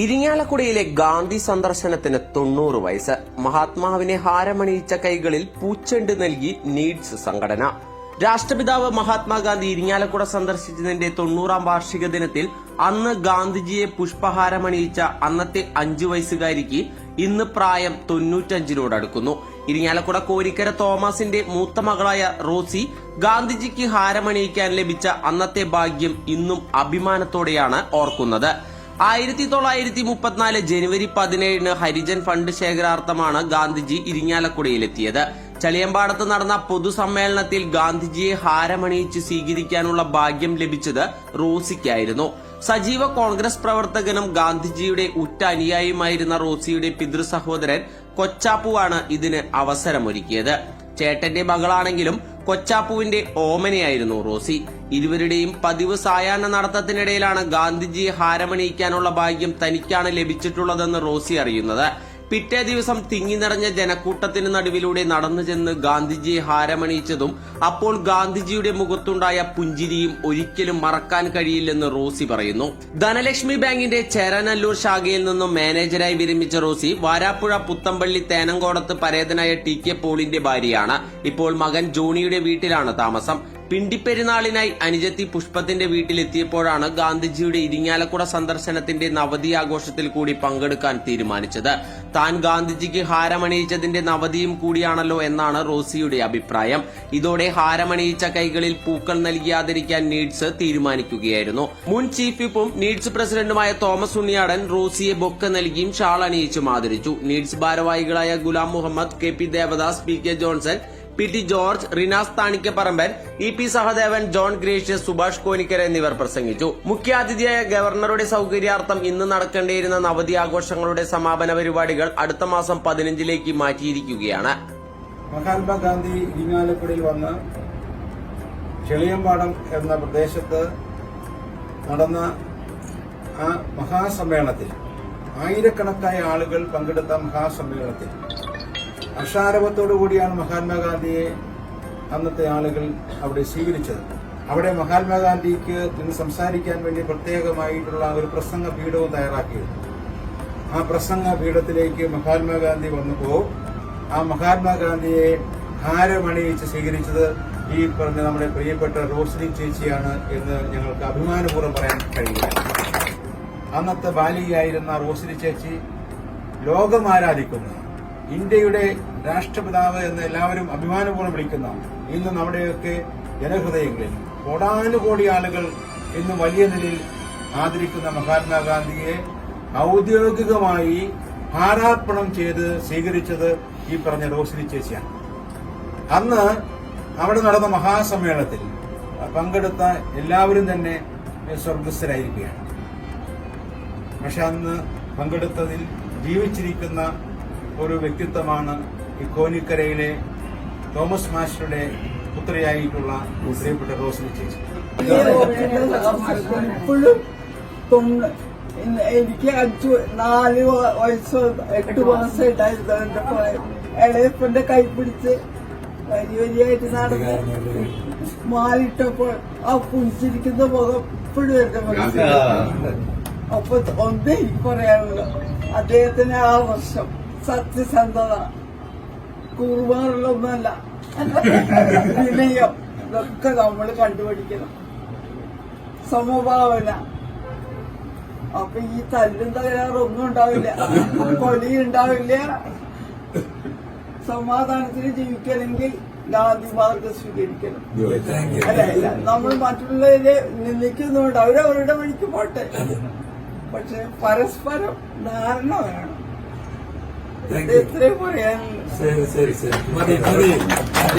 ഇരിങ്ങാലക്കുടയിലെ ഗാന്ധി സന്ദർശനത്തിന് തൊണ്ണൂറ് വയസ്സ്. മഹാത്മാവിനെ ഹാരമണിയിച്ച കൈകളിൽ പൂച്ചെണ്ട് നൽകി നീഡ്സ് സംഘടന. രാഷ്ട്രപിതാവ് മഹാത്മാഗാന്ധി ഇരിങ്ങാലക്കുട സന്ദർശിച്ചതിന്റെ തൊണ്ണൂറാം വാർഷിക ദിനത്തിൽ അന്ന് ഗാന്ധിജിയെ പുഷ്പഹാരമണിയിച്ച അന്നത്തെ അഞ്ചു വയസ്സുകാരിക്ക് ഇന്ന് പ്രായം തൊണ്ണൂറ്റഞ്ചിനോടടുക്കുന്നു ഇരിങ്ങാലക്കുട കോരിക്കര തോമസിന്റെ മൂത്ത മകളായ റോസി ഗാന്ധിജിക്ക് ഹാരമണിയിക്കാൻ ലഭിച്ച അന്നത്തെ ഭാഗ്യം ഇന്നും അഭിമാനത്തോടെയാണ് ഓർക്കുന്നത്. ആയിരത്തി തൊള്ളായിരത്തി മുപ്പത്തിനാല് ജനുവരി പതിനേഴിന് ഹരിജൻ ഫണ്ട് ശേഖരാർത്ഥമാണ് ഗാന്ധിജി ഇരിങ്ങാലക്കുടയിലെത്തിയത്. ചളിയമ്പാടത്ത് നടന്ന പൊതുസമ്മേളനത്തിൽ ഗാന്ധിജിയെ ഹാരമണിയിച്ച് സ്വീകരിക്കാനുള്ള ഭാഗ്യം ലഭിച്ചത് റോസിക്കായിരുന്നു. സജീവ കോൺഗ്രസ് പ്രവർത്തകനും ഗാന്ധിജിയുടെ ഉറ്റ അനുയായിയുമായിരുന്ന റോസിയുടെ പിതൃ സഹോദരൻ കൊച്ചാപ്പുവാണ് ഇതിന് അവസരമൊരുക്കിയത്. ചേട്ടന്റെ മകളാണെങ്കിലും കൊച്ചാപ്പുവിന്റെ ഓമനയായിരുന്നു റോസി. ഇരുവരുടെയും പതിവ് സായാഹ്ന നടത്തത്തിനിടയിലാണ് ഗാന്ധിജിയെ ഹാരമണിയിക്കാനുള്ള ഭാഗ്യം തനിക്കാണ് ലഭിച്ചിട്ടുള്ളതെന്ന് റോസി അറിയുന്നത്. പിറ്റേ ദിവസം തിങ്ങി നിറഞ്ഞ ജനക്കൂട്ടത്തിന് നടുവിലൂടെ നടന്നു ചെന്ന് ഗാന്ധിജിയെ ഹാരമണിയിച്ചതും അപ്പോൾ ഗാന്ധിജിയുടെ മുഖത്തുണ്ടായ പുഞ്ചിരിയും ഒരിക്കലും മറക്കാൻ കഴിയില്ലെന്ന് റോസി പറയുന്നു. ധനലക്ഷ്മി ബാങ്കിന്റെ ചേരനല്ലൂർ ശാഖയിൽ നിന്നും മാനേജരായി വിരമിച്ച റോസി വാരാപ്പുഴ പുത്തമ്പള്ളി തേനങ്കോടത്ത് പരേതനായ ടി കെ പോളിന്റെ ഭാര്യയാണ്. ഇപ്പോൾ മകൻ ജോണിയുടെ വീട്ടിലാണ് താമസം. പിണ്ടിപ്പെരുന്നാളിനായി അനുജത്തി പുഷ്പത്തിന്റെ വീട്ടിലെത്തിയപ്പോഴാണ് ഗാന്ധിജിയുടെ ഇരിങ്ങാലക്കുട സന്ദർശനത്തിന്റെ നവതി ആഘോഷത്തിൽ കൂടി പങ്കെടുക്കാൻ തീരുമാനിച്ചത്. താൻ ഗാന്ധിജിക്ക് ഹാരമണിയിച്ചതിന്റെ നവതിയും കൂടിയാണല്ലോ എന്നാണ് റോസിയുടെ അഭിപ്രായം. ഇതോടെ ഹാരമണിയിച്ച കൈകളിൽ പൂക്കൾ നൽകിയാതിരിക്കാൻ നീഡ്സ് തീരുമാനിക്കുകയായിരുന്നു. മുൻ ചീഫ് വിപ്പും നീഡ്സ് പ്രസിഡന്റുമായ തോമസ് ഉണ്ണിയാടൻ റോസിയെ ബൊക്ക നൽകിയും ഷാൾ അണിയിച്ചും ആദരിച്ചു. നീഡ്സ് ഭാരവാഹികളായ Ghulam Muhammad K P Devadas P K Johnson P T George Rinas Thanikkaparamban E P Sahadevan John Gracious Subhash Konikkar എന്നിവർ പ്രസംഗിച്ചു. മുഖ്യാതിഥിയായ ഗവർണറുടെ സൌകര്യാർത്ഥം ഇന്ന് നടക്കേണ്ടിയിരുന്ന നവതി ആഘോഷങ്ങളുടെ സമാപന പരിപാടികൾ അടുത്ത മാസം പതിനഞ്ചിലേക്ക് മാറ്റിയിരിക്കുകയാണ്. മഹാത്മാഗാന്ധി ഇരിങ്ങാലക്കുടയിൽ വന്ന് ചെളിയമ്പാടം എന്ന പ്രദേശത്ത് നടന്ന ആ മഹാസമ്മേളനത്തിൽ ആയിരക്കണക്കായ ആളുകൾ പങ്കെടുത്ത മഹാസമ്മേളനത്തിൽ ഹർഷാരവത്തോടു കൂടിയാണ് മഹാത്മാഗാന്ധിയെ അന്നത്തെ ആളുകൾ അവിടെ സ്വീകരിച്ചത്. അവിടെ മഹാത്മാഗാന്ധിക്ക് നിന്ന് സംസാരിക്കാൻ വേണ്ടി പ്രത്യേകമായിട്ടുള്ള ഒരു പ്രസംഗ പീഠവും തയ്യാറാക്കിയിരുന്നു. ആ പ്രസംഗ പീഠത്തിലേക്ക് മഹാത്മാഗാന്ധി വന്നപ്പോൾ ആ മഹാത്മാഗാന്ധിയെ ഹാരമണിയിച്ച് സ്വീകരിച്ചത് ഈ പറഞ്ഞ നമ്മുടെ പ്രിയപ്പെട്ട റോസ്ലി ചേച്ചിയാണ് എന്ന് ഞങ്ങൾക്ക് അഭിമാനപൂർവം പറയാൻ കഴിയില്ല. അന്നത്തെ ബാലികയായിരുന്ന റോസ്ലി ചേച്ചി ലോകം ആരാധിക്കുന്ന ഇന്ത്യയുടെ രാഷ്ട്രപിതാവ് എന്ന് എല്ലാവരും അഭിമാനപൂർവം വിളിക്കുന്ന ഇന്ന് നമ്മുടെയൊക്കെ ജനഹൃദയങ്ങളിൽ കോടാനുകോടി ആളുകൾ ഇന്ന് വലിയ നിലയിൽ ആദരിക്കുന്ന മഹാത്മാഗാന്ധിയെ ഔദ്യോഗികമായി ഹാരാർപ്പണം ചെയ്ത് സ്വീകരിച്ചത് ഈ പറഞ്ഞ റോസിനി ചേച്ചിയാണ്. അന്ന് അവിടെ നടന്ന മഹാസമ്മേളനത്തിൽ പങ്കെടുത്ത എല്ലാവരും തന്നെ സ്വർഗസ്ഥരായിരിക്കുകയാണ്. പക്ഷെ അന്ന് പങ്കെടുത്തതിൽ ജീവിച്ചിരിക്കുന്ന ഒരു വ്യക്തിത്വമാണ് ഈ കോനിക്കരയിലെ തോമസ് മാസ്റ്ററുടെ പുത്രിയായിട്ടുള്ള പ്രിയപ്പെട്ട റോസിനി ചേച്ചി. ഇപ്പോഴും എനിക്ക് അഞ്ചു നാല് വയസ്സോ എട്ട് മാസം ഉണ്ടായിരുന്നു എന്റെ ഇളയപ്പന്റെ കൈ പിടിച്ച് വലിയ വരിയായിട്ട് നടന്ന് മാറിയിട്ടപ്പോൾ ആ പുഞ്ചിരിക്കുന്ന മുഖം എപ്പോഴും എന്റെ മനസ്സിലായി. അപ്പൊ ഒന്നേ എനിക്ക് പറയാനുള്ളൂ. അദ്ദേഹത്തിന് ആ വർഷം സത്യസന്ധത കൂറുമാറുള്ളൊന്നല്ല വിനയം ഇതൊക്കെ നമ്മൾ കണ്ടുപിടിക്കണം സമഭാവന. അപ്പൊ ഈ തല്ലും തകരാറൊന്നും ഉണ്ടാവില്ല. കൊലി ഉണ്ടാവില്ല. സമാധാനത്തിന് ജീവിക്കണമെങ്കിൽ ഗാന്ധി മാർഗം സ്വീകരിക്കണം. അല്ല അല്ല? നമ്മൾ മറ്റുള്ളവരെ നിന്ദിക്കുന്നുണ്ട്. അവരവരുടെ വഴിക്ക് പോട്ടെ. പക്ഷെ പരസ്പരം ധാരണ വേണം. Thank you.